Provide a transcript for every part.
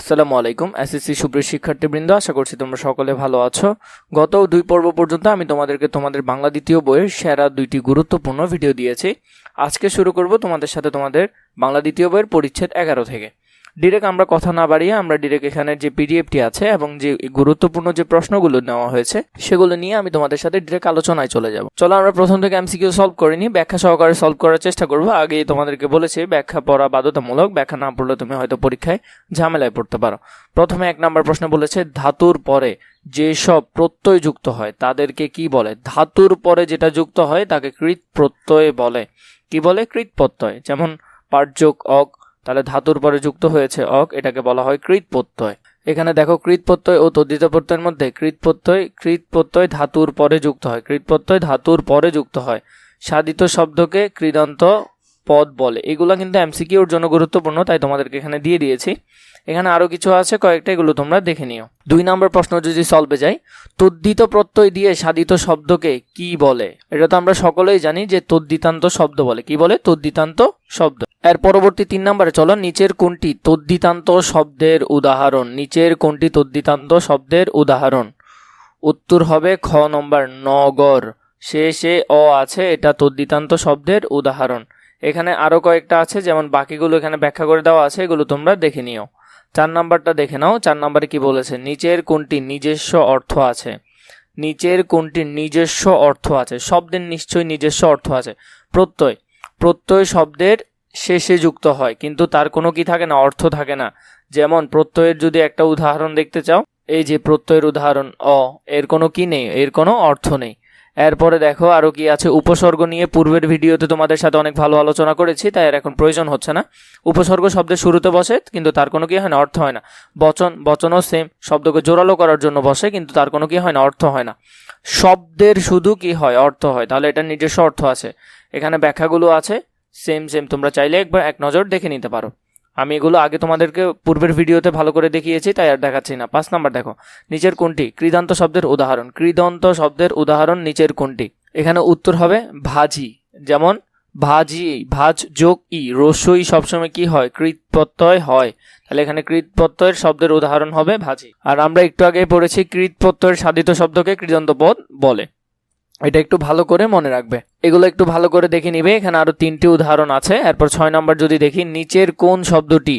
আসসালামু আলাইকুম এসএসসি সুপ্রিয় শিক্ষার্থীবৃন্দ, আশা করছি তোমরা সকলে ভালো আছো। গত দুই পর্ব পর্যন্ত আমি তোমাদেরকে তোমাদের বাংলা দ্বিতীয় বইয়ের সেরা দুইটি গুরুত্বপূর্ণ ভিডিও দিয়েছি। আজকে শুরু করব তোমাদের সাথে তোমাদের বাংলা দ্বিতীয় বইয়ের পরিচ্ছেদ এগারো থেকে। ডিরেক্ট আমরা কথা না বাড়িয়ে আমরা ডিরেক্ট এখানে যে পিডিএফটি আছে এবং যে গুরুত্বপূর্ণ যে প্রশ্নগুলো নেওয়া হয়েছে, সেগুলো নিয়ে আমি তোমাদের সাথে ডিরেক্ট আলোচনায় চলে যাব। চলো আমরা প্রথম থেকে এমসিকিউ সলভ করিনি ব্যাখ্যা সহকারে সলভ করার চেষ্টা করব। আগেই তোমাদেরকে বলেছি, ব্যাখ্যা পড়া বাধ্যতামূলক, ব্যাখ্যা না পড়লে তুমি হয়তো পরীক্ষায় ঝামেলায় পড়তে পারো। প্রথমে এক নম্বর প্রশ্ন বলেছে, ধাতুর পরে যেসব প্রত্যয় যুক্ত হয়, তাদেরকে কি বলে? ধাতুর পরে যেটা যুক্ত হয়, তাকে কৃত প্রত্যয় বলে। কি বলে? কৃত প্রত্যয়। যেমন পার্যোগ অক তাহলে ধাতুর পরে যুক্ত হয়েছে অক, এটাকে বলা হয় কৃত প্রত্যয় এখানে দেখো কৃত প্রত্যয় ও তদ্ধিত প্রত্যয়ের মধ্যে কৃত প্রত্যয় কৃত প্রত্যয় ধাতুর পরে যুক্ত হয়। কৃত প্রত্যয় ধাতুর পরে যুক্ত হয়। সাধিত শব্দকে কৃদন্ত পদ বলে। এগুলো কিন্তু এমসিকিউর জন্য গুরুত্বপূর্ণ, তাই তোমাদেরকে এখানে দিয়ে দিয়েছি। এখানে আরও কিছু আছে, কয়েকটা এগুলো তোমরা দেখে নিও। দুই নম্বর প্রশ্ন যদি সলভে যাই, তদ্ধিত প্রত্যয় দিয়ে সাধিত শব্দকে কি বলে? এটা তো আমরা সকলেই জানি যে তদ্ধিতান্ত শব্দ বলে। কি বলে? তদ্ধিতান্ত শব্দ। এর পরবর্তী তিন নম্বরে চলো, নিচের কোনটি তদ্ধিতান্ত শব্দের উদাহরণ? নিচের কোনটি তদ্ধিতান্ত শব্দের উদাহরণ? উত্তর হবে খ নম্বর, নগর। শেষে অ আছে, এটা তদ্ধিতান্ত শব্দের উদাহরণ। এখানে আরও কয়েকটা আছে, যেমন বাকিগুলো এখানে ব্যাখ্যা করে দেওয়া আছে, এগুলো তোমরা দেখে নিও। চার নাম্বারটা দেখে নাও। চার নাম্বারে কি বলেছে? নিচের কোনটি নিজস্ব অর্থ আছে? নিচের কোনটি নিজস্ব অর্থ আছে? শব্দের নিশ্চয়ই নিজস্ব অর্থ আছে। প্রত্যয়। প্রত্যয় শব্দের শেষে যুক্ত হয়, কিন্তু তার কোনো কি থাকে না? অর্থ থাকে না। যেমন প্রত্যয়ের যদি একটা উদাহরণ দেখতে চাও, এই যে প্রত্যয়ের উদাহরণ, অ, এর কোনো কি নেই? এর কোনো অর্থ নেই। এরপরে দেখো আরও কি আছে? উপসর্গ নিয়ে পূর্বের ভিডিওতে তোমাদের সাথে অনেক ভালো আলোচনা করেছি, তাই আর এখন প্রয়োজন হচ্ছে না। উপসর্গ শব্দের শুরুতে বসে, কিন্তু তার কোনো কি হয় না, অর্থ হয় না। বচন, বচনও সেম শব্দকে জোরালো করার জন্য বসে, কিন্তু তার কোনো কি হয় না, অর্থ হয় না। শব্দের শুধু কি হয়, অর্থ হয়। তাহলে এটা নিজস্ব অর্থ আছে। এখানে ব্যাখ্যাগুলো আছে সেম সেম তোমরা চাইলে একবার এক নজর দেখে নিতে পারো। আমি এগুলো আগে তোমাদেরকে পূর্বের ভিডিওতে ভালো করে দেখিয়েছি, তাই আর দেখাচ্ছি না। পাঁচ নাম্বার দেখো, নিচের কোনটি? কৃদান্ত শব্দের উদাহরণ। কৃদন্ত শব্দের উদাহরণ নিচের কোনটি? এখানে উত্তর হবে ভাজি, যেমন ভাজি, ভাজ যোগ ই, রসই সবসময় কি হয়? কৃত প্রত্যয় হয়। তাহলে এখানে কৃত প্রত্যয়ের শব্দের উদাহরণ হবে ভাজি। আর আমরা একটু আগে পড়েছি কৃত প্রত্যয়ের সাধিত শব্দকে কৃদন্ত পদ বলে। এটা একটু ভালো করে মনে রাখবে। এগুলো একটু ভালো করে দেখে নিবে। এখানে আরও তিনটি উদাহরণ আছে। এরপর ছয় নম্বর যদি দেখি, নিচের কোন শব্দটি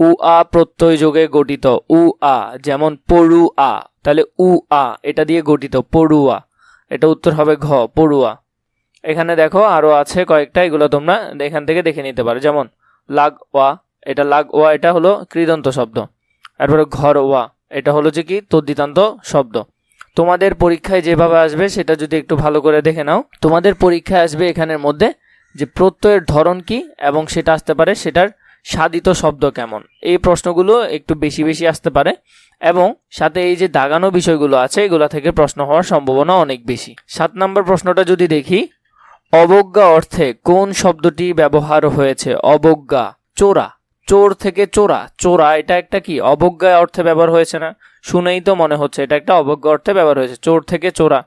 উ আ প্রত্যয় যোগে গঠিত? উ আ যেমন পড়ু আ তাহলে উ আ এটা দিয়ে গঠিত পড়ুয়া এটা উত্তর হবে ঘ পড়ুয়া এখানে দেখো আরও আছে কয়েকটা, এগুলো তোমরা এখান থেকে দেখে নিতে পারো। যেমন লাগ ওয়া এটা লাগ ওয়া এটা হলো কৃদন্ত শব্দ। তারপরে ঘর ওয়া এটা হলো যে কি? তদ্দিতান্ত শব্দ। তোমাদের পরীক্ষায় যেভাবে আসবে সেটা যদি একটু ভালো করে দেখে নাও। তোমাদের পরীক্ষায় আসবে এখানের মধ্যে যে প্রত্যয়ের ধরন কি এবং সেটা আসতে পারে সেটার সাধিত শব্দ কেমন। এই প্রশ্নগুলো একটু বেশি বেশি আসতে পারে এবং সাথে এই যে দাগানো বিষয়গুলো আছে এগুলো থেকে প্রশ্ন হওয়ার সম্ভাবনা অনেক বেশি। সাত নম্বর প্রশ্নটা যদি দেখি, অবজ্ঞা অর্থে কোন শব্দটি ব্যবহার হয়েছে? অবজ্ঞা, চোরা। চোর থেকে চোরা। চোরা এটা একটা কি? অবজ্ঞা অর্থে ব্যবহার হয়েছে না? শুনেই তো মনে হচ্ছে, এটা একটা অবজ্ঞ অর্থে ব্যবহার হয়েছে, চোর থেকে চোরা।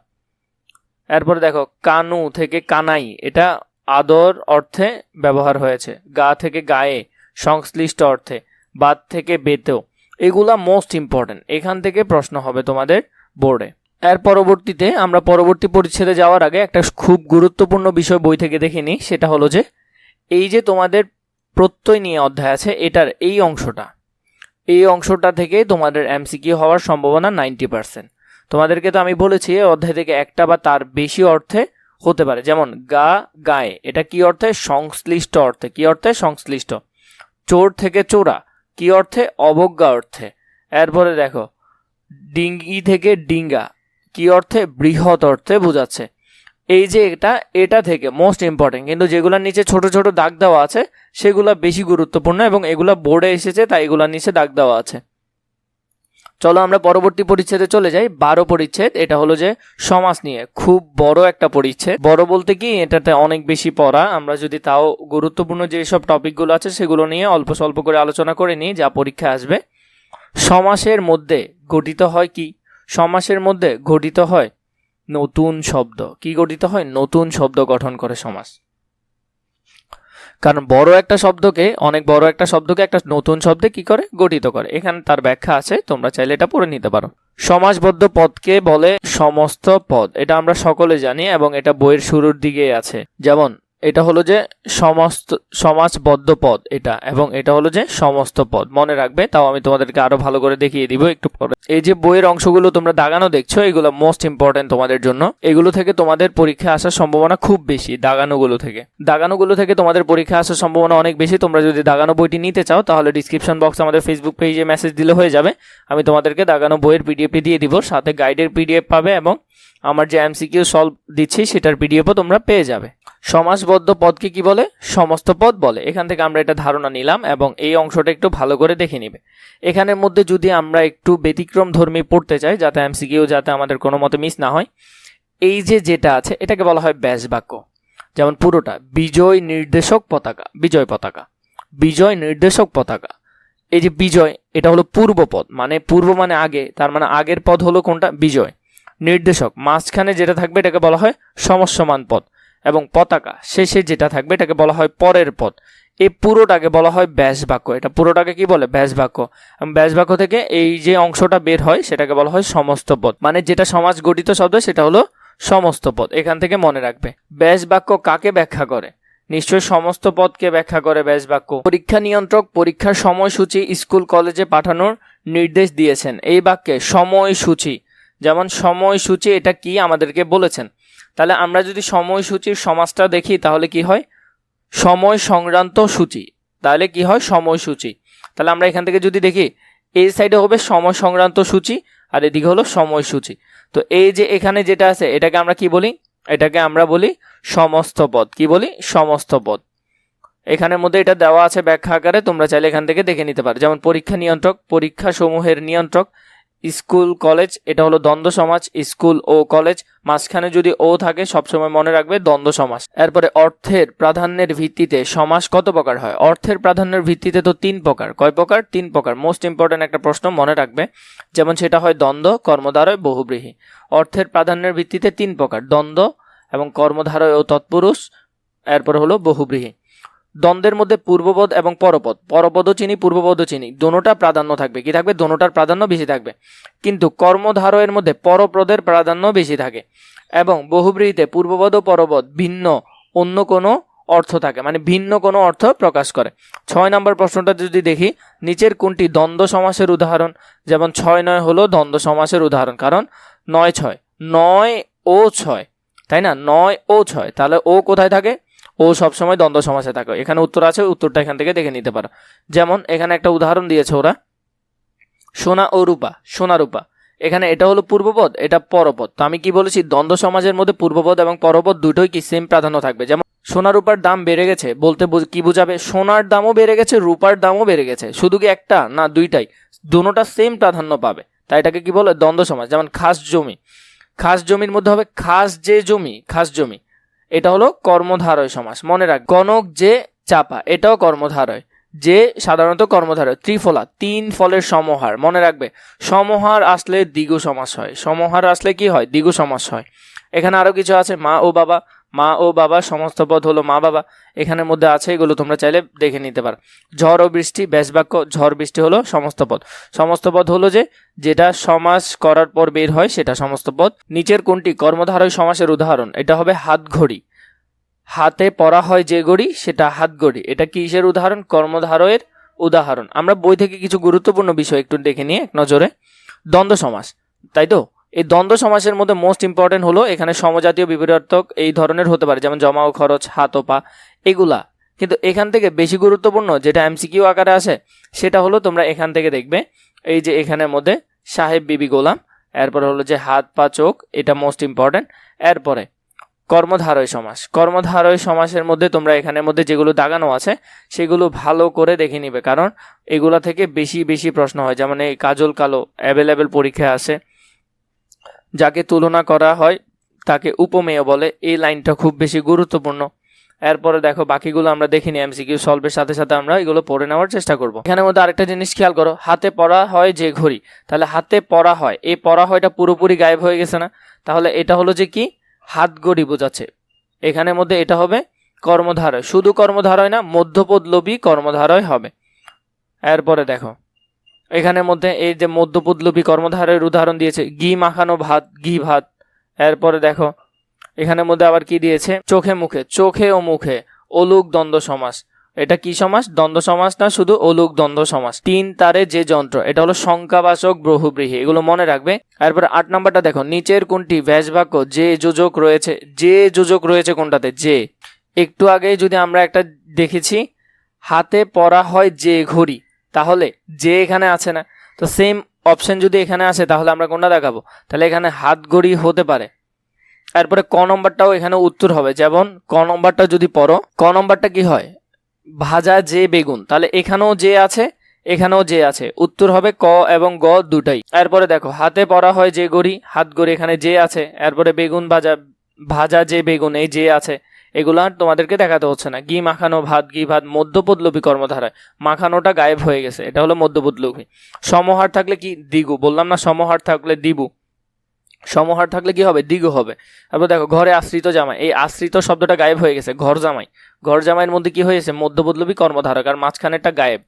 এরপরে দেখো, কানু থেকে কানাই, এটা আদর অর্থে ব্যবহার হয়েছে, গা থেকে গায়ে, সংশ্লিষ্ট অর্থে বাদ থেকে বেতেও। এগুলা মোস্ট ইম্পর্টেন্ট এখান থেকে প্রশ্ন হবে তোমাদের বোর্ডে এর পরবর্তীতে আমরা পরবর্তী পরিচ্ছেদে যাওয়ার আগে একটা খুব গুরুত্বপূর্ণ বিষয় বই থেকে দেখে নিই, সেটা হলো যে, এই যে তোমাদের প্রত্যয় নিয়ে অধ্যায় আছে, এটার এই অংশটা এই অংশটা থেকে তোমাদের এমসিকিউ হওয়ার সম্ভাবনা নাইনটি পার্সেন্ট। তোমাদেরকে তো আমি বলেছি অধ্যায় থেকে একটা বা তার বেশি অর্থে হতে পারে। যেমন, গা, গায়ে। এটা কি অর্থে? সংশ্লিষ্ট অর্থে। কি অর্থে? সংশ্লিষ্ট। চোর থেকে চোরা। কি অর্থে? অবজ্ঞা অর্থে। এরপরে দেখো ডিঙ্গি থেকে ডিঙ্গা। কি অর্থে? বৃহৎ অর্থে বোঝাচ্ছে। এই যে এটা এটা থেকে মোস্ট ইম্পর্টেন্ট কিন্তু যেগুলোর নিচে ছোট ছোট দাগ দেওয়া আছে, সেগুলো বেশি গুরুত্বপূর্ণ এবং এগুলো বোর্ডে এসেছে, তাই এগুলোর নিচে দাগ দেওয়া আছে। চলো আমরা পরবর্তী পরিচ্ছেদে চলে যাই। বারো পরিচ্ছেদ, এটা হলো যে সমাজ নিয়ে। খুব বড় একটা পরিচ্ছেদ। বড় বলতে কি, এটাতে অনেক বেশি পড়া। আমরা যদি তাও গুরুত্বপূর্ণ যেসব টপিকগুলো আছে, সেগুলো নিয়ে অল্প স্বল্প করে আলোচনা করে নিই, যা পরীক্ষা আসবে। সমাসের মধ্যে গঠিত হয় কি? সমাসের মধ্যে গঠিত হয় নতুন শব্দ। কি গঠিত হয়? নতুন শব্দ গঠন করে সমাজ কারণ বড় একটা শব্দকে, অনেক বড় একটা শব্দকে একটা নতুন শব্দে কি করে? গঠিত করে। এখানে তার ব্যাখ্যা আছে, তোমরা চাইলে এটা পড়ে নিতে পারো। সমাজবদ্ধ পদকে বলে সমস্ত পদ। এটা আমরা সকলে জানি এবং এটা বইয়ের শুরুর দিকেই আছে। যেমন এটা হলো যে সমস্ত, সমাজবদ্ধ পদ এটা, এবং এটা হলো যে সমস্ত পদ। মনে রাখবে, তাও আমি তোমাদেরকে আরও ভালো করে দেখিয়ে দিব একটু পরে। এই যে বইয়ের অংশগুলো তোমরা দাগানো দেখছ, এগুলো মোস্ট ইম্পর্টেন্ট তোমাদের জন্য। এগুলো থেকে তোমাদের পরীক্ষা আসার সম্ভাবনা খুব বেশি, দাগানোগুলো থেকে। দাগানোগুলো থেকে তোমাদের পরীক্ষা আসার সম্ভাবনা অনেক বেশি। তোমরা যদি দাগানো বইটি নিতে চাও, তাহলে ডিসক্রিপশন বক্স আমাদের ফেসবুক পেজে মেসেজ দিলে হয়ে যাবে। আমি তোমাদেরকে দাগানো বইয়ের পিডিএফটি দিয়ে দিব, সাথে গাইডের পিডিএফ পাবে এবং আমার যে এমসিকিউ সলভ দিচ্ছি, সেটার পিডিএফও তোমরা পেয়ে যাবে। সমাসবদ্ধ পদকে কি বলে? সমস্ত পদ বলে। এখান থেকে আমরা এটা ধারণা নিলাম এবং এই অংশটা একটু ভালো করে দেখে নিবে। এখানের মধ্যে যদি আমরা একটু ব্যতিক্রম ধর্মী পড়তে চাই, যাতে এমসিকিউ যাতে আমাদের কোনো মতে মিস না হয়, এই যে যেটা আছে, এটাকে বলা হয় ব্যাস বাক্য। যেমন পুরোটা, বিজয় নির্দেশক পতাকা, বিজয় পতাকা, বিজয় নির্দেশক পতাকা। এই যে বিজয়, এটা হলো পূর্ব পদ মানে পূর্ব মানে আগে, তার মানে আগের পদ হলো কোনটা? বিজয়। নির্দেশক। মাঝখানে যেটা থাকবে এটাকে বলা হয় সমস্যমান পদ এবং পতাকা। শেষে যেটা থাকবে এটাকে বলা হয় পরের পদ। এই পুরোটাকে বলা হয় ব্যাস বাক্য এটা পুরোটাকে কি বলে? ব্যাস বাক্য ব্যাস বাক্য থেকে এই যে অংশটা বের হয়, সেটাকে বলা হয় সমস্ত পদ। মানে যেটা সমাজ গঠিত শব্দ, সেটা হলো সমস্ত পদ। এখান থেকে মনে রাখবে। ব্যাস বাক্য কাকে ব্যাখ্যা করে? নিশ্চয়ই সমস্ত পদকে ব্যাখ্যা করে ব্যাস বাক্য পরীক্ষা নিয়ন্ত্রক পরীক্ষার সময়সূচি স্কুল, কলেজে পাঠানোর নির্দেশ দিয়েছেন। এই বাক্যে সময়সূচি। যেমন সময়সূচি এটা কি আমাদেরকে বলেছেন। তাহলে আমরা যদি সময়সূচির সমাজটা দেখি, তাহলে কি হয়? সময় সংক্রান্ত সূচি। তাহলে কি হয়? সময়সূচি। তাহলে আমরা এখান থেকে যদি দেখি, এই সাইডে হবে সময় সংক্রান্ত সূচি আর এদিকে হলো সময়সূচি। তো এই যে এখানে যেটা আছে, এটাকে আমরা কি বলি? এটাকে আমরা বলি সমস্ত পদ। কি বলি? সমস্ত পদ। এখানের মধ্যে এটা দেওয়া আছে ব্যাখ্যা আকারে, তোমরা চাইলে এখান থেকে দেখে নিতে পারো। যেমন পরীক্ষা নিয়ন্ত্রক পরীক্ষা সমূহের নিয়ন্ত্রক স্কুল, কলেজ, এটা হলো দ্বন্দ্ব সমাজ, স্কুল ও কলেজ। মাঝখানে যদি ও থাকে, সবসময় মনে রাখবে দ্বন্দ্ব সমাজ। এরপরে অর্থের প্রাধান্যের ভিত্তিতে সমাস কত প্রকার হয়? অর্থের প্রাধান্যের ভিত্তিতে তো তিন প্রকার। কয় প্রকার? তিন প্রকার। মোস্ট ইম্পর্ট্যান্ট একটা প্রশ্ন মনে রাখবে। যেমন সেটা হয় দ্বন্দ্ব, কর্মধারয়, বহুব্রীহী। অর্থের প্রাধান্যের ভিত্তিতে তিন প্রকার। দ্বন্দ্ব এবং কর্মধারয় ও তৎপুরুষ। এরপর হলো বহুব্রীহী। দ্বন্দ্বের মধ্যে পূর্বপদ এবং পরপদ। পরপদও চিনি পূর্বপদও চিনি দোনোটা প্রাধান্য থাকবে। কি থাকবে? দোনোটার প্রাধান্য বেশি থাকবে। কিন্তু কর্মধারয়ের মধ্যে পরপদের প্রাধান্য বেশি থাকে এবং বহুব্রীহিতে পূর্বপদ ও পরপদ ভিন্ন, অন্য কোনো অর্থ থাকে মানে ভিন্ন কোনো অর্থ প্রকাশ করে। ছয় নম্বর প্রশ্নটা যদি দেখি, নিচের কোনটি দ্বন্দ্ব সমাসের উদাহরণ? যেমন ছয় নয় হলো দ্বন্দ্ব সমাসের উদাহরণ, কারণ নয় ছয়, নয় ও ছয়, তাই না? নয় ও ছয়, তাহলে ও কোথায় থাকে? ও সবসময় দ্বন্দ্ব সমাসে থাকে। এখানে উত্তর আছে, উত্তরটা এখান থেকে দেখে নিতে পারো। যেমন এখানে একটা উদাহরণ দিয়েছে ওরা। সোনা ও রূপা, সোনা রূপা। এখানে এটা হলো পূর্বপদ, এটা পরপদ। তো আমি কি বলেছি, দ্বন্দ্ব সমাজের মধ্যে পূর্বপদ এবং পরপদ দুটোই কি সেম প্রাধান্য থাকবে? যেমন সোনা রূপার দাম বেড়ে গেছে, বলতে কি বোঝাবে? সোনার দামও বেড়ে গেছে, রূপার দামও বেড়ে গেছে। শুধু কি একটা না দুইটাই? দুটোটা সেম প্রাধান্য পাবে। তাই এটাকে কি বলে? দ্বন্দ্ব সমাজ। যেমন খাস জমি। খাস জমির মধ্যে হবে খাস যে জমি, খাস জমি। এটা হলো কর্মধারয় সমাস, মনে রাখ, গণক যে চাপা, এটাও কর্মধারয়, যে সাধারণত কর্মধারয়, ত্রিফলা, তিন ফলের সমহার, মনে রাখবে, সমহার আসলে দ্বিগু সমাস হয়, সমহার আসলে কি হয়, দ্বিগু সমাস হয়, এখানে আরও কিছু আছে, মা ও বাবা মা ও বাবা, সমস্ত পদ হলো মা বাবা। এখানের মধ্যে আছে এগুলো, তোমরা চাইলে দেখে নিতে পারো। ঝড় ও বৃষ্টি ব্যাস বাক্য, ঝড় বৃষ্টি হলো সমস্ত পদ সমস্ত পদ হলো যে, যেটা সমাস করার পর বের হয়, সেটা সমস্ত পদ নিচের কোনটি? কর্মধারয় সমাসের উদাহরণ। এটা হবে হাত ঘড়ি। হাতে পরা হয় যে ঘড়ি, সেটা হাত ঘড়ি। এটা কিসের উদাহরণ? কর্মধারয়ের উদাহরণ। আমরা বই থেকে কিছু গুরুত্বপূর্ণ বিষয় একটু দেখে নিয়ে এক নজরে। দ্বন্দ্ব সমাস, তাই তো? এই দ্বন্দ্ব সমাসের মধ্যে মোস্ট ইম্পর্টেন্ট হলো এখানে সমজাতীয় বিপরীতার্থক এই ধরনের হতে পারে, যেমন জমা ও খরচ, হাত ও পা, এগুলা। কিন্তু এখান থেকে বেশি গুরুত্বপূর্ণ যেটা এমসিকিউ আকারে আসে, সেটা হলো তোমরা এখান থেকে দেখবে, এই যে এখানের মধ্যে সাহেব বিবি গোলাম, এরপর হলো যে হাত, পা, চোখ, এটা মোস্ট ইম্পর্টেন্ট এরপরে কর্মধারয় সমাস। কর্মধারয় সমাসের মধ্যে তোমরা এখানের মধ্যে যেগুলো দাগানো আছে, সেগুলো ভালো করে দেখে নিবে, কারণ এগুলা থেকে বেশি বেশি প্রশ্ন হয়। যেমন এই কাজল কালো অ্যাভেলেবেল পরীক্ষায় আসে যাকে তুলনা করা হয়, তাকে উপমেয় বলে। এই লাইনটা খুব বেশি গুরুত্বপূর্ণ। এরপরে দেখো, বাকিগুলো আমরা দেখিনি এমসিকিউ সলভের সাথে সাথে আমরা এগুলো পড়ে নেওয়ার চেষ্টা করব। এখানের মধ্যে আরেকটা জিনিস খেয়াল করো, হাতে পড়া হয় যে ঘড়ি। তাহলে হাতে পড়া হয়, এই পড়া হয়টা পুরোপুরি গায়েব হয়ে গেছে না? তাহলে এটা হলো যে কি? হাত ঘড়ি বোঝাচ্ছে। এখানের মধ্যে এটা হবে কর্মধারয়। শুধু কর্মধারয় না মধ্যপদ লোভী কর্মধারয় হবে। এরপরে দেখো এখানের মধ্যে এই যে মধ্যপদ কর্মধারের উদাহরণ দিয়েছে, ঘি মাখানো ভাত, ঘি ভাত। এরপরে দেখো, এখানের মধ্যে আবার কি দিয়েছে? চোখে মুখে, চোখে ও মুখে, অলুক দ্বন্দ্ব সমাস। এটা কি সমাস? দ্বন্দ্ব সমাস না শুধু অলুক দ্বন্দ্ব সমাস? তিন তারে যে যন্ত্র, এটা হলো সংখ্যাবাচক বহুব্রীহি এগুলো মনে রাখবে। এরপরে আট নাম্বারটা দেখো, নিচের কোনটি? ব্যাস বাক্য যে যোজক রয়েছে, যে যোজক রয়েছে কোনটাতে? যে। একটু আগে যদি আমরা একটা দেখেছি, হাতে পরা হয় যে ঘড়ি। তাহলে যে এখানে আছে না, তো সেম অপশন যদি এখানে আসে, তাহলে আমরা কোনটা দেখাবো? তাহলে এখানে হাত ঘড়ি হতে পারে। তারপরে ক নম্বরটাও এখানে উত্তর হবে। যেমন ক নম্বরটা যদি পড়ো, ক নম্বরটা কি হয়? ভাজা যে বেগুন। তাহলে এখানেও যে আছে, এখানেও যে আছে। উত্তর হবে ক এবং গ দুটাই। এরপরে দেখো, হাতে পরা হয় যে গড়ি, হাত গড়ি এখানে যে আছে, এরপরে বেগুন ভাজা ভাজা যে বেগুন, এই যে আছে। এগুলো আর তোমাদেরকে দেখাতে হচ্ছে না। ঘি মাখানো ভাত, ঘি ভাত মধ্যপদলোপী কর্মধারায়। মাখানোটা গায়েব হয়ে গেছে। এটা হলো মধ্যপদলোপী সমহার থাকলে কি দিগু? বললাম না সমহার থাকলে দিবু। সমহার থাকলে কি হবে? দিগু হবে। তারপর দেখো, ঘরে আশ্রিত জামাই। এই আশ্রিত শব্দটা গায়েব হয়ে গেছে। ঘর জামাই। ঘর জামাইয়ের মধ্যে কি হয়েছে? মধ্যপদলোপী কর্মধারক। আর মাঝখানেরটা গায়েব।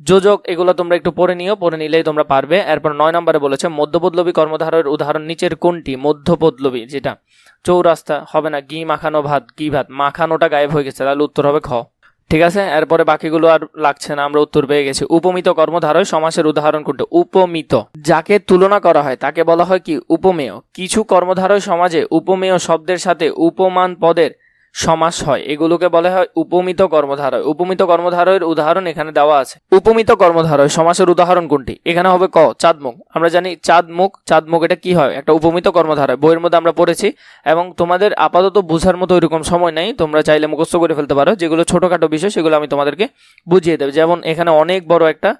যোজক, এগুলো তোমরা একটু পড়ে নিও, পড়ে নিলেই তোমরা পারবে। এরপর নয় নম্বরে বলেছে মধ্যপদলোভী কর্মধারয়ের উদাহরণ নিচের কোনটি? মধ্যপদলোভী যেটা চৌরাস্তা, হবে না, ঘি মাখানো ভাত, ঘি ভাত, মাখানোটা গায়েব হয়ে গেছে, তাহলে উত্তর হবে খ। ঠিক আছে? এরপরে বাকিগুলো আর লাগছে না, আমরা উত্তর পেয়ে গেছি। উপমিত কর্মধারয় সমাসের উদাহরণ কোনটা? উপমিত। যাকে তুলনা করা হয়, তাকে বলা হয় কি? উপমেয়। কিছু কর্মধারয় সমাজে উপমেয় শব্দের সাথে উপমান পদের সমাস হয়। এগুলোকে বলা হয় উপমিত কর্মধারয়। উপমিত কর্মধারয়ের উদাহরণ এখানে দেওয়া আছে। উপমিত কর্মধারয়, সমাসের উদাহরণ কোনটি? এখানে হবে ক, চাঁদমুখ। আমরা জানি চাঁদমুখ চাঁদমুখ এটা কি হয়? একটা উপমিত কর্মধারয়। বইয়ের মধ্যে আমরা পড়েছি এবং তোমাদের আপাতত বোঝার মতো এরকম সময় নেই। তোমরা চাইলে মুখস্থ করে ফেলতে পারো। যেগুলো ছোটোখাটো বিষয়, সেগুলো আমি তোমাদেরকে বুঝিয়ে দেবো। যেমন এখানে অনেক বড় একটা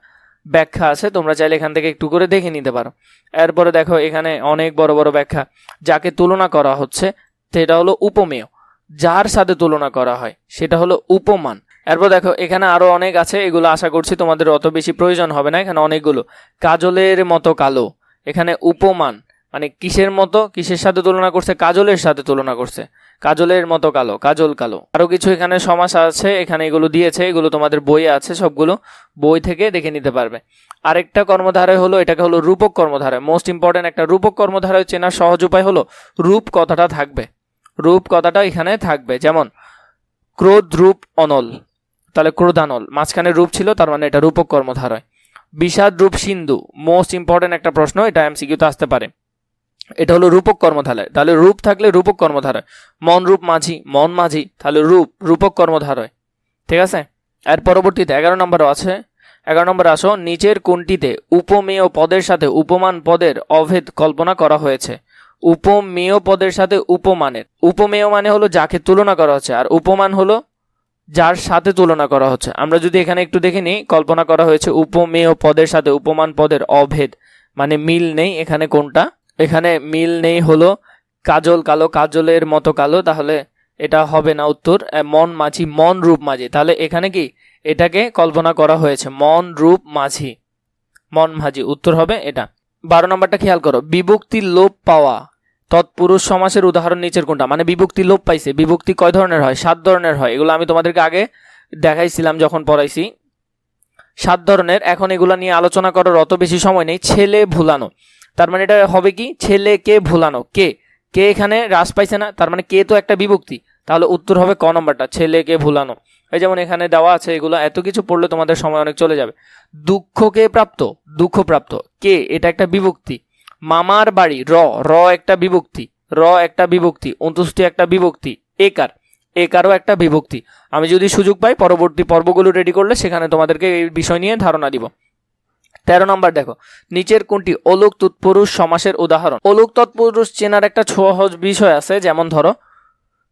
ব্যাখ্যা আছে। তোমরা চাইলে এখান থেকে একটু করে দেখে নিতে পারো। এরপরে দেখো এখানে অনেক বড় বড় ব্যাখ্যা। যাকে তুলনা করা হচ্ছে, সেটা হলো উপমেয়। যার সাথে তুলনা করা হয়, সেটা হলো উপমান। এরপর দেখো, এখানে আরও অনেক আছে, এগুলো আশা করছি তোমাদের অত বেশি প্রয়োজন হবে না, এখানে অনেকগুলো। কাজলের মতো কালো, এখানে উপমান মানে কিসের মতো, কিসের সাথে তুলনা করছে? কাজলের সাথে তুলনা করছে। কাজলের মতো কালো, কাজল কালো। আরও কিছু এখানে সমাস আছে, এখানে এগুলো দিয়েছে, এগুলো তোমাদের বইয়ে আছে, সবগুলো বই থেকে দেখে নিতে পারবে। আরেকটা কর্মধারয় হলো, এটাকে হলো রূপক কর্মধারয়। মোস্ট ইম্পর্টেন্ট একটা রূপক কর্মধারয় চেনার সহজ উপায় হলো, রূপ কথাটা থাকবে। রূপ কথাটা এখানে থাকবে। যেমন, ক্রোধ রূপ অনল, তাহলে ক্রোধানল। মাঝখানে রূপ ছিল, তার মানে এটা রূপক কর্মধারয়। বিষাদ রূপ সিন্ধু মোস্ট ইম্পর্টেন্ট একটা প্রশ্ন, এটা এমসিকিউতে আসতে পারে। এটা হলো রূপক কর্মধারয়। তাহলে রূপ থাকলে রূপক কর্মধারয়। মন রূপ মাঝি, মন মাঝি, তাহলে রূপ, রূপক কর্মধারয়। ঠিক আছে? এর পরবর্তীতে এগারো নম্বরও আছে। এগারো নম্বর আসো, নিচের কোনটিতে উপমেয় পদের সাথে উপমান পদের অভেদ কল্পনা করা হয়েছে? উপমেয় পদের সাথে উপমানের। উপমেয় মানে হলো যাকে তুলনা করা হচ্ছে, আর উপমান হলো যার সাথে তুলনা করা হচ্ছে। আমরা যদি এখানে একটু দেখে নিই, কল্পনা করা হয়েছে উপমেয় পদের সাথে উপমান পদের অভেদ মানে মিল নেই এখানে কোনটা। এখানে মিল নেই হলো কাজল কালো, কাজলের মতো কালো, তাহলে এটা হবে না উত্তর মন মাঝি, মন রূপ মাঝি। তাহলে এখানে কি? এটাকে কল্পনা করা হয়েছে, মন রূপ মাঝি। মন মাঝি, উত্তর হবে এটা। বারো নম্বরটা খেয়াল করো। বিভক্তি লোপ পাওয়া, তৎপুরুষ সমাসের উদাহরণ নিচের কোনটা? মানে বিভক্তি লোপ পাইছে। বিভক্তি কয় ধরনের হয়? সাত ধরনের হয়। এগুলো আমি তোমাদেরকে আগে দেখাইছিলাম যখন পড়াইছি। সাত ধরনের। এখন এগুলো নিয়ে আলোচনা করার অত বেশি সময় নেই। ছেলে ভুলানো। তার মানে এটা হবে কি? ছেলেকে ভুলানো? কে? কে এখানে হ্রাস পাইছে না? তার মানে কে তো একটা বিভক্তি? তাহলে উত্তর হবে ক নম্বরটা। ছেলেকে ভুলানো। এই যেমন এখানে দেওয়া আছে এগুলো। এত কিছু পড়লে তোমাদের সময় অনেক চলে যাবে। দুঃখকে প্রাপ্ত, দুঃখপ্রাপ্ত। কে? এটা একটা বিভক্তি। মামার বাড়ি, র র একটা বিভক্তি, র একটা বিভক্তি অন্তুষ্টি একটা বিভক্তি, একার, একারও একটা বিভক্তি। আমি যদি সুযোগ পাই, পরবর্তী পর্বগুলো রেডি করলে সেখানে তোমাদেরকে এই বিষয় নিয়ে ধারণা দিব। তেরো নম্বর দেখো, নিচের কোনটি? অলোক তৎপুরুষ, সমাসের উদাহরণ। অলোক তৎপুরুষ চেনার একটা সহজ বিষয় আছে, যেমন ধরো,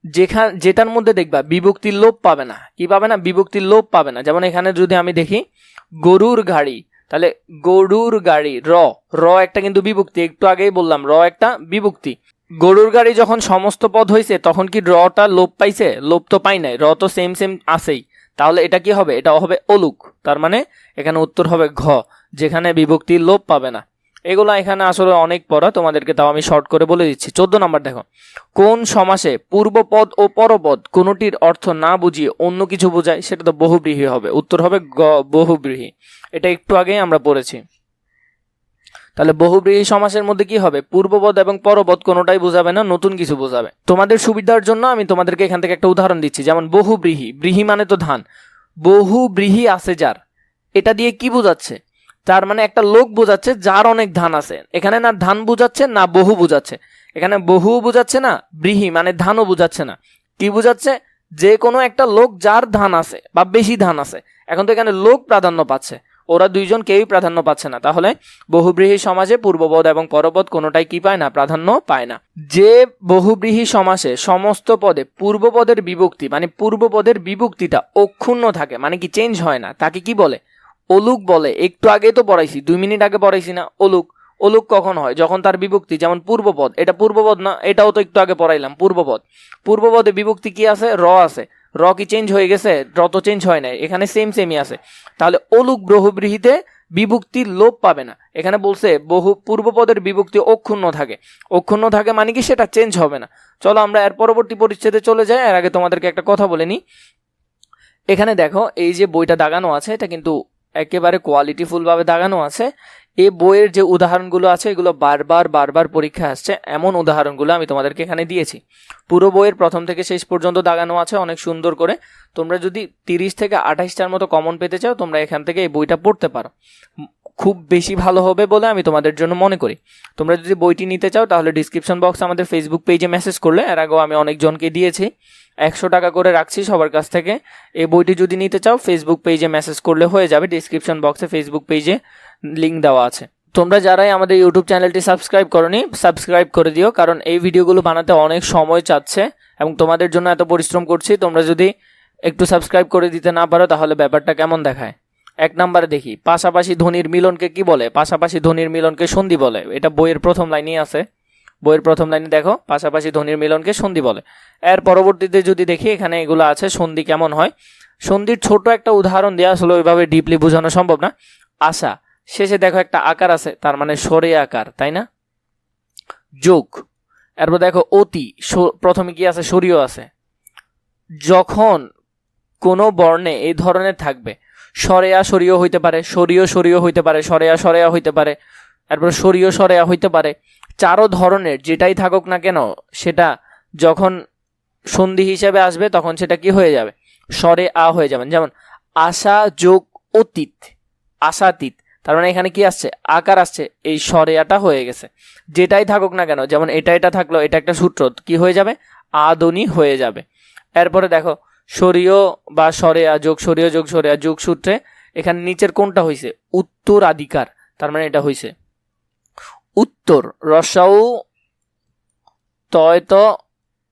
যেখান যেটার মধ্যে দেখবা, বিভক্তির লোপ পাবে না। কি পাবে না? বিভক্তির লোপ পাবে না। যেমন এখানে যদি আমি দেখি গরুর গাড়ি। তাহলে গরুর গাড়ি, র র একটা কিন্তু বিভক্তি, একটু আগেই বললাম, র একটা বিভক্তি। গরুর গাড়ি যখন সমস্ত পদ হয়েছে তখন কি রটা লোপ পাইছে? লোপ তো পাই নাই, র তো সেম সেম আসেই তাহলে এটা কি হবে? এটা হবে অলুক। তার মানে এখানে উত্তর হবে ঘ, যেখানে বিভক্তি লোপ পাবে না। এগুলো এখানে আসলে অনেক পড়া, তোমাদেরকে তাও আমি শর্ট করে বলে দিচ্ছি। চোদ্দ নাম্বার দেখো। কোন সমাসে পূর্বপদ ও পরপদ কোনোটির অর্থ না বুঝিয়ে অন্য কিছু বোঝায়, সেটা তো বহুব্রীহি হবে। উত্তর হবে গ, বহুব্রীহি। এটা একটু আগেই আমরা পড়েছি। তাহলে বহুব্রীহি সমাসের মধ্যে কি হবে? পূর্বপদ এবং পরপদ কোনোটাই বোঝাবে না, নতুন কিছু বোঝাবে। তোমাদের সুবিধার জন্য আমি তোমাদেরকে এখান থেকে একটা উদাহরণ দিচ্ছি, যেমন বহুব্রীহি। ব্রীহি মানে তো ধান। বহু ব্রীহি আছে যার। এটা দিয়ে কি বোঝাচ্ছে? তার মানে একটা লোক বোঝাচ্ছে যার অনেক ধান আছে। এখানে না ধান বোঝাচ্ছে, না বহু বোঝাচ্ছে। এখানে বহু বোঝাচ্ছে না ব্রীহি মানে ধানও বোঝাচ্ছে না। কি বোঝাচ্ছে? যে কোনো একটা লোক যার ধান আছে, বা বেশি ধান আছে, এখন তো এখানে লোক প্রাধান্য পাচ্ছে। ওরা দুইজন কেউই প্রাধান্য পাচ্ছে না। তাহলে বহুব্রীহি সমাজে পূর্বপদ এবং পরপদ কোনোটাই কি পায় না, প্রাধান্য পায় না। যে বহুব্রীহি সমাসে সমস্ত পদে পূর্বপদের বিভক্তি মানে পূর্বপদের বিভক্তিটা অক্ষুণ্ণ থাকে মানে কি চেঞ্জ হয় না, তাকে কি বলে? অলুক বলে। একটু আগে তো পড়াইছি, দুই মিনিট আগে পড়াইছি না। অলুক অলুক কখন হয়? যখন তার বিভক্তি, যেমন পূর্বপদ, এটা পূর্বপদ না, এটাও তো একটু আগে পড়াইলাম, পূর্বপদ। পূর্বপদে বিভক্তি কি আছে? র আছে। র কি চেঞ্জ হয়ে গেছে? র তো চেঞ্জ হয় নাই, এখানে সেম সেমই আছে। তাহলে অলুক গ্রহব্রীহিতে বিভক্তির লোপ পাবে না। এখানে বলছে, বহু পূর্বপদের বিভক্তি অক্ষুণ্ণ থাকে। অক্ষুণ্ণ থাকে মানে কি? সেটা চেঞ্জ হবে না। চলো আমরা এর পরবর্তী পরিচ্ছেদে চলে যাই। এর আগে তোমাদেরকে একটা কথা বলে নিই। এখানে দেখো, এই যে বইটা দাগানো আছে, এটা কিন্তু একেবারে কোয়ালিটিফুলভাবে দাগানো আছে। এ বইয়ের যে উদাহরণগুলো আছে, এগুলো বারবার বারবার পরীক্ষা আসছে। এমন উদাহরণগুলো আমি তোমাদেরকে এখানে দিয়েছি। পুরো বইয়ের প্রথম থেকে শেষ পর্যন্ত দাগানো আছে অনেক সুন্দর করে। তোমরা যদি তিরিশ থেকে আঠাশটার মতো কমন পেতে চাও, তোমরা এখান থেকে এই বইটা পড়তে পারো। খুব বেশি ভালো হবে বলে আমি তোমাদের জন্য মনে করি। তোমরা যদি বইটি নিতে চাও, তাহলে ডিসক্রিপশন বক্স আমাদের ফেসবুক পেজে মেসেজ করলে, এর আগেও আমি অনেকজনকে দিয়েছি। একশো টাকা করে রাখছি সবার কাছ থেকে। এই বইটি যদি নিতে চাও ফেসবুক পেজে মেসেজ করলে হয়ে যাবে। ডিসক্রিপশন বক্সে ফেসবুক পেজে লিঙ্ক দেওয়া আছে। তোমরা যারাই আমাদের ইউটিউব চ্যানেলটি সাবস্ক্রাইব করনি সাবস্ক্রাইব করে দিও, কারণ এই ভিডিওগুলো বানাতে অনেক সময় চাচ্ছে এবং তোমাদের জন্য এত পরিশ্রম করছি। তোমরা যদি একটু সাবস্ক্রাইব করে দিতে না পারো, তাহলে ব্যাপারটা কেমন দেখায়? এক নম্বরে দেখি, পাশাপাশি ধ্বনির মিলনকে কি বলে? পাশাপাশি ধ্বনির মিলনকে সন্ধি বলে। এটা বইয়ের প্রথম লাইনেই আছে। বইয়ের প্রথম লাইনে দেখো, পাশাপাশি ধ্বনির মিলনকে সন্ধি বলে। এর পরবর্তীতে যদি দেখি, এখানে এগুলো আছে, সন্ধি কেমন হয়? সন্ধির ছোট একটা উদাহরণ দেওয়া আসলে ওইভাবে ডিপলি বোঝানো সম্ভব না। আশা, শেষে দেখো একটা আকার আছে, তার মানে সরে আকার, তাই না? যোগ, এরপর দেখো অতি প্রথমে কি আছে? সরিও আছে। যখন কোনো বর্ণে এই ধরনের থাকবে সরেয়া সরিয় হইতে পারে সরিয় সরিয় হইতে পারে, সরেয়া সরেয়া হইতে পারে। এরপর সরিয় সরেয়া হইতে পারে। চারো ধরনের, যেটাই থাকুক না কেন, সেটা যখন সন্ধি হিসেবে আসবে, তখন সেটা কি হয়ে যাবে? স্বরে আ হয়ে যাবেন যেমন, আশা যোগ অতীত, আশাতীত। তার মানে এখানে কি আসছে? আকার আসছে। এই স্বরেয়াটা হয়ে গেছে। যেটাই থাকুক না কেন, যেমন এটা এটা থাকল, এটা একটা সূত্র, কি হয়ে যাবে? আদনি হয়ে যাবে। এরপরে দেখো সরীয় বা সরেয়া যোগ সরীয় যোগ, সরেয়া যোগ সূত্রে এখানে নিচের কোনটা হয়েছে উত্তরাধিকার তার মানে এটা হয়েছে উত্তর, রসাউ তয়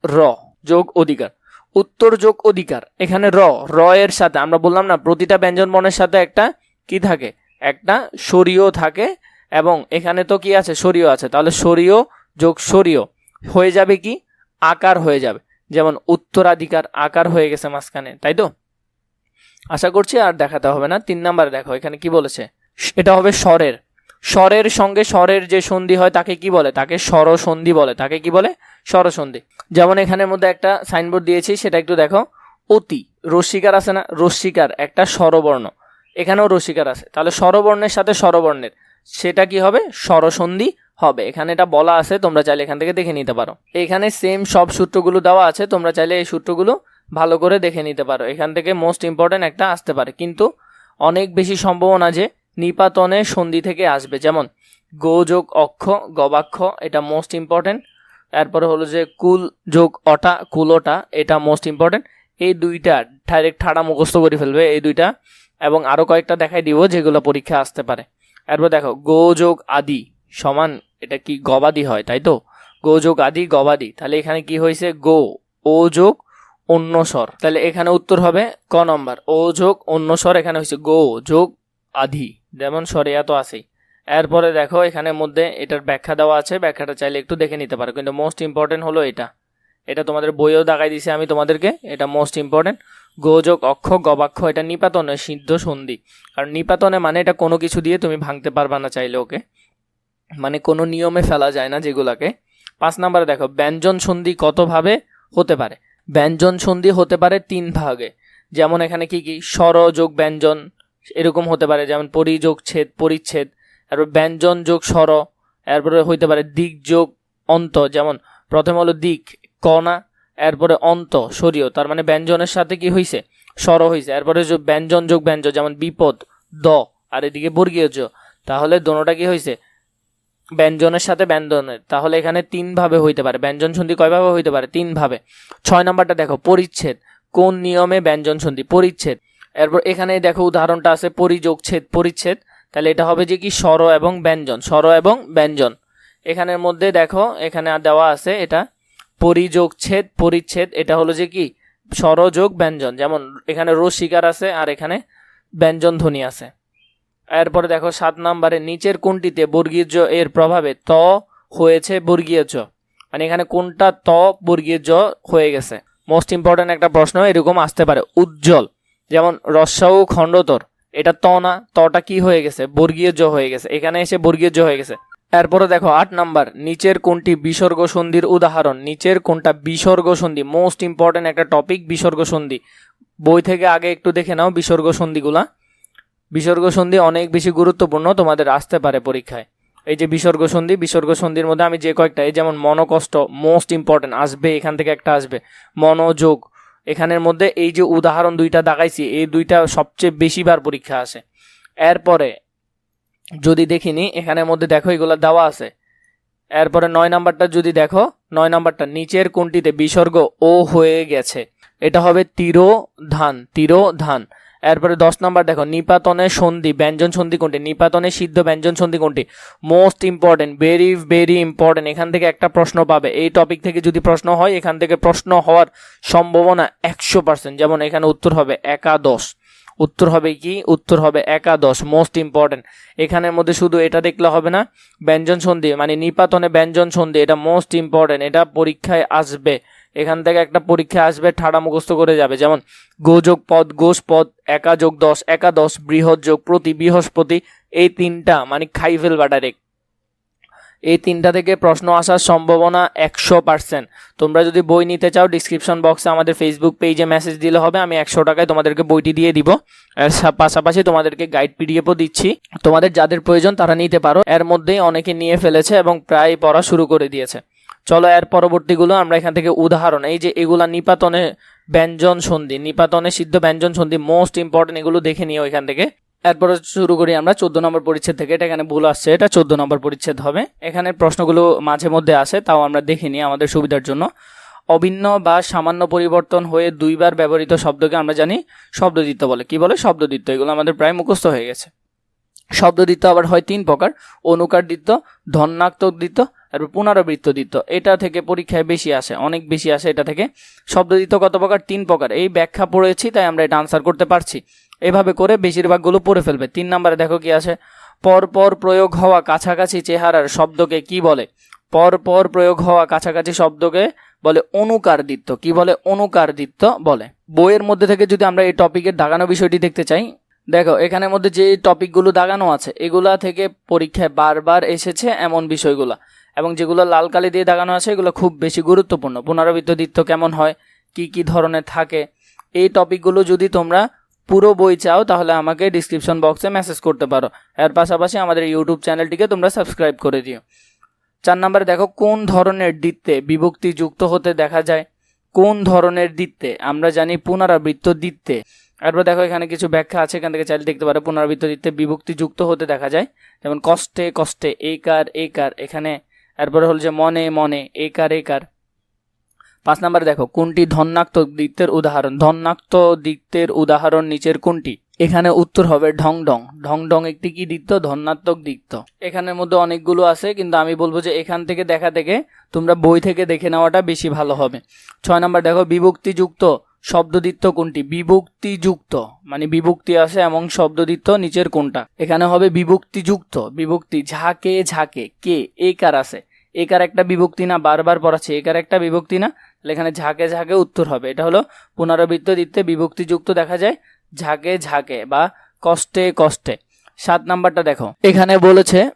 র, যোগ অধিকার। উত্তর যোগ অধিকার, এখানে র র এর সাথে, আমরা বললাম না, প্রতিটা ব্যঞ্জন বর্ণের সাথে একটা কি থাকে? একটা সরীয় থাকে এবং এখানে তো কি আছে? সরীয় আছে। তাহলে সরীয় যোগ সরীয় হয়ে যাবে কি? আকার হয়ে যাবে। যেমন উত্তরাধিকার আকার হয়ে গেছে মাঝখানে, তাই তো? আশা করছি আর দেখাতে হবে না। তিন নাম্বারে দেখো, এখানে কি বলেছে? এটা হবে স্বরের। স্বরের সঙ্গে স্বরের যে সন্ধি হয়, তাকে কি বলে? তাকে স্বরসন্ধি বলে। তাকে কি বলে? স্বরসন্ধি। যেমন এখানের মধ্যে একটা সাইনবোর্ড দিয়েছি, সেটা একটু দেখো। অতি রস্বীকার আছে না? রস্বীকার একটা স্বরবর্ণ। এখানেও রস্বীকার আছে। তাহলে স্বরবর্ণের সাথে স্বরবর্ণের। সেটা কি হবে? স্বরসন্ধি হবে। এখানে এটা বলা আছে, তোমরা চাইলে এখান থেকে দেখে নিতে পারো। এখানে সেম সব সূত্রগুলো দেওয়া আছে, তোমরা চাইলে এই সূত্রগুলো ভালো করে দেখে নিতে পারো। এখান থেকে মোস্ট ইম্পর্ট্যান্ট একটা আসতে পারে। কিন্তু অনেক বেশি সম্ভাবনা যে নিপাতনে সন্ধি থেকে আসবে। যেমন, গো যোগ অক্ষ, গবাক্ষ, এটা মোস্ট ইম্পর্ট্যান্ট তারপরে হলো যে কুল যোগ অটা কুলোটা এটা মোস্ট ইম্পর্ট্যান্ট এই দুইটা ডাইরেক্ট ঠাড়া মুখস্থ করে ফেলবে এই দুইটা। এবং আরও কয়েকটা দেখাই দিব, যেগুলো পরীক্ষা আসতে পারে। এরপর দেখো, গো যোগ আদি। সমান, এটা কি গবাদি হয়, তাই তো? গো যোগ আদি গবাদি। তাহলে এখানে কি হয়েছে? গো, ও যোগ অন্য স্বর। তাহলে এখানে উত্তর হবে ক নম্বর। ও যোগ অন্য স্বর এখানে হয়েছে গো যোগ আধি যেমন সরিয়া তো আছেই। এরপরে দেখো এখানে মধ্যে এটার ব্যাখ্যা দেওয়া আছে। ব্যাখ্যাটা চাইলে একটু দেখে নিতে পারো। কিন্তু মোস্ট ইম্পর্টেন্ট হলো এটা। এটা তোমাদের বইয়েও দেখাই দিছি আমি তোমাদেরকে। এটা মোস্ট ইম্পর্টেন্ট গোযোগ অক্ষ, গবাক্ষ, এটা নিপাতনে সিদ্ধ সন্ধি। কারণ নিপাতনে মানে এটা কোনো কিছু দিয়ে তুমি ভাঙতে পারবা না চাইলে ওকে। মানে কোনো নিয়মে ফেলা যায় না যেগুলাকে। পাঁচ নাম্বারে দেখো, ব্যঞ্জন সন্ধি কতভাবে হতে পারে? ব্যঞ্জন সন্ধি হতে পারে তিন ভাগে। যেমন এখানে কি কি? স্বর যোগ ব্যঞ্জন, এরকম হতে পারে। যেমন পরিযোগ ছেদ, পরিচ্ছেদ। তারপর ব্যঞ্জন যোগ স্বর, এরপরে হইতে পারে দিক যোগ অন্ত। যেমন প্রথম হলো দিক কণা এরপরে অন্ত সরিয় তার মানে ব্যঞ্জনের সাথে কি হইছে? স্বর হইছে। এরপরে ব্যঞ্জন যোগ ব্যঞ্জন যেমন বিপদ, দ, আর এদিকে বর্গীয় জ। তাহলে দোনোটা কি হইছে? ব্যঞ্জনের সাথে ব্যঞ্জনের। তাহলে এখানে তিন ভাবে হইতে পারে। ব্যঞ্জন সন্ধি কয়ভাবে হইতে পারে? তিন ভাবে। ছয় নম্বরটা দেখো, পরিচ্ছেদ। কোন নিয়মে ব্যঞ্জন সন্ধি? পরিচ্ছেদ। এরপর এখানে দেখো উদাহরণটা আছে পরিযোগচ্ছেদ পরিচ্ছেদ। তাহলে এটা হবে যে কি? স্বর এবং ব্যঞ্জন। স্বর এবং ব্যঞ্জন। এখানের মধ্যে দেখো, এখানে দেওয়া আছে এটা পরিযোগচ্ছেদ পরিচ্ছেদ। এটা হলো যে কি? স্বরযোগ, ব্যঞ্জন। যেমন এখানে রসিকার আছে আর এখানে ব্যঞ্জন ধ্বনি আছে। এরপরে দেখো সাত নম্বরে, নিচের কোনটিতে বর্গীয় জ এর প্রভাবে ত হয়েছে বর্গীয় জ মানে এখানে কোনটা ত বর্গীয় জ হয়ে গেছে? মোস্ট ইম্পর্টেন্ট একটা প্রশ্ন, এরকম আসতে পারে। উজ্জ্বল, যেমন রস্যাউ খণ্ডতর, এটা ত না, তটা কি হয়ে গেছে? বর্গীয় জ হয়ে গেছে। এখানে এসে বর্গীয় জ হয়ে গেছে। এরপরে দেখো আট নাম্বার, নিচের কোনটি বিসর্গ সন্ধির উদাহরণ? নিচের কোনটা বিসর্গ সন্ধি মোস্ট ইম্পর্টেন্ট একটা টপিক বিসর্গ সন্ধি বই থেকে আগে একটু দেখে নাও বিসর্গ সন্ধিগুলা বিসর্গ সন্ধি অনেক বেশি গুরুত্বপূর্ণ, তোমাদের আসতে পারে পরীক্ষায়। এই যে বিসর্গ সন্ধি বিসর্গ সন্ধির মধ্যে আমি যে কয়েকটা, এই যেমন মনোকষ্ট মোস্ট ইম্পর্টেন্ট আসবে, এখান থেকে একটা আসবে। মনোযোগ, এখানের মধ্যে এই যে উদাহরণ দুইটা দেখাইছি, এই দুইটা সবচেয়ে বেশিবার পরীক্ষা আসে এরপরে, যদি দেখিনি, এখানের মধ্যে দেখো এগুলো দেওয়া আছে। এরপরে নয় নাম্বারটা যদি দেখো, নয় নাম্বারটা, নিচের কোনটিতে বিসর্গ ও হয়ে গেছে। এটা হবে তিরো ধান তিরো ধান এরপরে দশ নাম্বার দেখো, নিপাতনের সন্ধি, ব্যঞ্জন সন্ধি কোনটি? নিপাতনের সিদ্ধ ব্যঞ্জন সন্ধি কোনটি? Most important very very important এখান থেকে একটা প্রশ্ন পাবে। এই টপিক থেকে যদি প্রশ্ন হয়, এখান থেকে প্রশ্ন হওয়ার সম্ভাবনা একশো পার্সেন্ট যেমন এখানে উত্তর হবে একাদশ। উত্তর হবে কি? উত্তর হবে একাদশ মোস্ট ইম্পর্টেন্ট এখানের মধ্যে শুধু এটা দেখলে হবে না, ব্যঞ্জন সন্ধি মানে নিপাতনে ব্যঞ্জন সন্ধি, এটা মোস্ট ইম্পর্টেন্ট এটা পরীক্ষায় আসবে। এখান থেকে একটা পরীক্ষা আসবে, ঠাড়া মুখস্থ করে যাবে। যেমন গোযোগ পদ, গোস পদ একাযোগ দশ একাদশ বৃহৎ যোগ প্রতি বৃহস্পতি এই তিনটা মানে খাই ফেলবা ডাইরেক্ট এই তিনটা থেকে প্রশ্ন আসার সম্ভাবনা একশো পার্সেন্ট তোমরা যদি বই নিতে চাও ডিসক্রিপশন বক্সে আমাদের ফেসবুক পেজে মেসেজ দিলে হবে, আমি একশো টাকায় তোমাদেরকে বইটি দিয়ে দিব। এর পাশাপাশি তোমাদেরকে গাইড পিডিএফও দিচ্ছি। তোমাদের যাদের প্রয়োজন, তারা নিতে পারো। এর মধ্যেই অনেকে নিয়ে ফেলেছে এবং প্রায় পড়া শুরু করে দিয়েছে। চলো, এর পরবর্তীগুলো আমরা এখান থেকে উদাহরণ। এই যে এগুলা নিপাতনে ব্যঞ্জন সন্ধি, নিপাতনে সিদ্ধ ব্যঞ্জন সন্ধি মোস্ট ইম্পর্টেন্ট এগুলো দেখে নিও এখান থেকে। এরপরে শুরু করি আমরা চোদ্দ নম্বর পরিচ্ছেদ থেকে। এটা এখানে ভুল আসছে, এটা চোদ্দ নম্বর পরিচ্ছেদ হবে। এখানে প্রশ্নগুলো মাঝে মধ্যে আসে, তাও আমরা দেখে নিই আমাদের সুবিধার জন্য। অভিন্ন বা সামান্য পরিবর্তন হয়ে দুইবার ব্যবহৃত শব্দকে আমরা জানি শব্দদিত্য বলে। কি বলে? শব্দদিত্য এগুলো আমাদের প্রায় মুখস্থ হয়ে গেছে। শব্দদিত্য আবার হয় তিন প্রকার। অনুকার দিত্য ধন্যাত্মক দিত্য তারপর পুনরাবৃত্ত দিত্য এটা থেকে পরীক্ষায় বেশি আসে, অনেক বেশি আসে এটা থেকে। শব্দদিত্য কত প্রকার? তিন প্রকার। এই ব্যাখ্যা পড়েছি, তাই আমরা এটা আনসার করতে পারছি। এভাবে করে বেশিরভাগগুলো পড়ে ফেলবে। তিন নম্বরে দেখো কি আছে পর পর প্রয়োগ হওয়া কাছাকাছি চেহারার শব্দকে কি বলে? পর পর প্রয়োগ হওয়া কাছাকাছি শব্দকে বলে অনুকারদিত্য। কি বলে? অনুকারদিত্য বলে। বইয়ের মধ্যে থেকে যদি আমরা এই টপিকের দাগানো বিষয়টি দেখতে চাই, দেখো, এখানের মধ্যে যে টপিকগুলো দাগানো আছে, এগুলা থেকে পরীক্ষায় বারবার এসেছে এমন বিষয়গুলো। এবং যেগুলো লাল কালি দিয়ে দাগানো আছে, এগুলো খুব বেশি গুরুত্বপূর্ণ। পুনরাবৃত্ত দিত্য কেমন হয়, কি কি ধরনের থাকে, এই টপিকগুলো যদি তোমরা পুরো বই চাও, তাহলে আমাকে ডিসক্রিপশন বক্সে মেসেজ করতে পারো। এর পাশাপাশি আমাদের ইউটিউব চ্যানেলটিকে তোমরা সাবস্ক্রাইব করে দিও। চার নম্বরে দেখো, কোন ধরনের দিত্তে বিভক্তি যুক্ত হতে দেখা যায়? কোন ধরনের দিত্তে আমরা জানি পুনরাবৃত্ত দিত্তে এরপর দেখো, এখানে কিছু ব্যাখ্যা আছে, এখান থেকে চাইলে দেখতে পারো, পুনরাবৃত্ত দিত্তে বিভক্তি যুক্ত হতে দেখা যায়। যেমন কষ্টে কষ্টে এইকার এইকার এখানে এরপরে হল যে মনে মনে, একার একার। পাঁচ নাম্বারে দেখো, কোনটি ধন্যাত্মক দিত্তের উদাহরণ? ধন্যাত্মক দিত্তের উদাহরণ নিচের কোনটি? এখানে উত্তর হবে ঢং ঢং। ঢং ঢং একটি কি দিত্য? ধন্যাত্মক দিত্য। এখানের মধ্যে অনেকগুলো আছে, কিন্তু আমি বলব যে এখান থেকে দেখা থেকে তোমরা বই থেকে দেখে নেওয়াটা বেশি ভালো হবে। ছয় নাম্বার দেখো, বিভক্তিযুক্ত শব্দদিত্য কোনটি? বিভক্তিযুক্ত। মানে বিভক্তি আছে এবং শব্দদিত্য নিচের কোনটা? এখানে হবে বিভক্তিযুক্ত। বিভক্তি ঝাঁকে ঝাঁকে। কে? একার আছে একার একটা বিভক্তি না, বারবার পড়াচ্ছে। একার একটা বিভক্তি না এখানে ঝাঁকে ঝাঁকে উত্তর হবে। এটা হলো পুনরাবৃত্ত দিতে বিভক্তিযুক্ত দেখা যায় ঝাঁকে ঝাঁকে বা কষ্টে কষ্টে। সাত নাম্বারটা দেখো। এখানে বলেছে,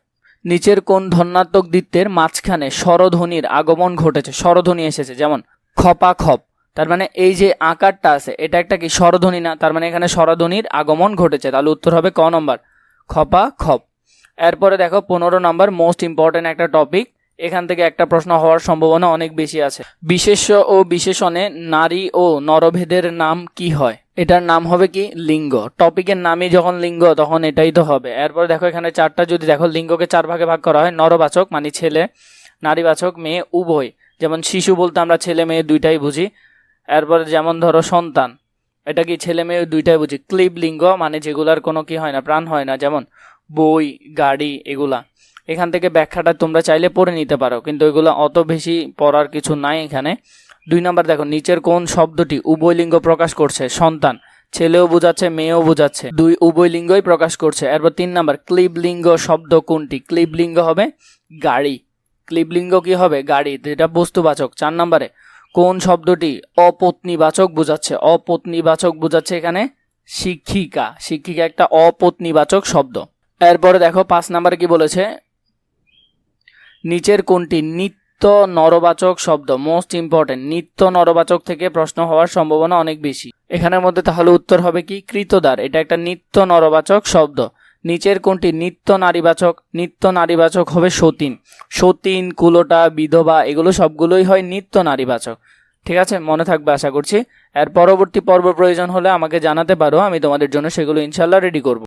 নিচের কোন ধন্যাত্মক দ্বিত্বের মাঝখানে স্বরধ্বনির আগমন ঘটেছে। স্বরধ্বনি এসেছে, যেমন খপা খপ তার মানে এই যে আকারটা আছে, এটা একটা কি স্বরধ্বনি না? তার মানে এখানে স্বরধ্বনির আগমন ঘটেছে। তাহলে উত্তর হবে ক নম্বর? খপা, খপ। এরপরে দেখো পনেরো নম্বর মোস্ট ইম্পর্ট্যান্ট একটা টপিক এখান থেকে একটা প্রশ্ন হওয়ার সম্ভাবনা অনেক বেশি আছে। বিশেষ্য ও বিশেষণে নারী ও নরভেদের নাম কি হয়? এটার নাম হবে কি? লিঙ্গ। টপিকের নামই যখন লিঙ্গ, তখন এটাই তো হবে। এরপর দেখো এখানে চারটা যদি দেখো, লিঙ্গকে চার ভাগে ভাগ করা হয়, নরবাচক মানে ছেলে, নারীবাচক, মেয়ে, উভয়। যেমন শিশু বলতে আমরা ছেলে, মেয়ে দুইটাই বুঝি। এরপরে যেমন ধরো সন্তান, এটা কি ছেলে মেয়ে দুইটাই বুঝি? ক্লিব লিঙ্গ মানে যেগুলার কোনো কি হয় না, প্রাণ হয় না, যেমন বই, গাড়ি এগুলা। এখান থেকে ব্যাখ্যাটা তোমরা চাইলে পড়ে নিতে পারো, কিন্তু এগুলো অত বেশি পড়ার কিছু নাই এখানে। দুই নাম্বার দেখো, নিচের কোন শব্দটি উভয় লিঙ্গ প্রকাশ করছে? সন্তান। ছেলেও বোঝাচ্ছে, মেয়েও বোঝাচ্ছে। দুই উভয় লিঙ্গই প্রকাশ করছে। এরপর তিন নাম্বার ক্লিব লিঙ্গ শব্দ কোনটি? ক্লিব লিঙ্গ হবে গাড়ি। ক্লিব লিঙ্গ কি হবে? গাড়ি। যেটা বস্তুবাচক। চার নাম্বারে কোন শব্দটি অপত্নীবাচক বোঝাচ্ছে? অপত্নীবাচক বোঝাচ্ছে এখানে শিক্ষিকা। শিক্ষিকা একটা অপত্নীবাচক শব্দ। এরপরে দেখো পাঁচ নাম্বারে কি বলেছে? নিচের কোনটি? নিত্য নরবাচক শব্দ মোস্ট ইম্পর্টেন্ট নিত্য নরবাচক থেকে প্রশ্ন হওয়ার সম্ভাবনা অনেক বেশি। এখানের মধ্যে তাহলে উত্তর হবে কি? কৃতদার। এটা একটা নিত্য নরবাচক শব্দ। নিচের কোনটি? নিত্য নারীবাচক। নিত্য নারীবাচক হবে সতীন। সতীন, কুলোটা, বিধবা, এগুলো সবগুলোই হয় নিত্য নারীবাচক। ঠিক আছে? মনে থাকবে আশা করছি। এর পরবর্তী পর্ব প্রয়োজন হলে আমাকে জানাতে পারো, আমি তোমাদের জন্য সেগুলো ইনশাল্লাহ রেডি করব।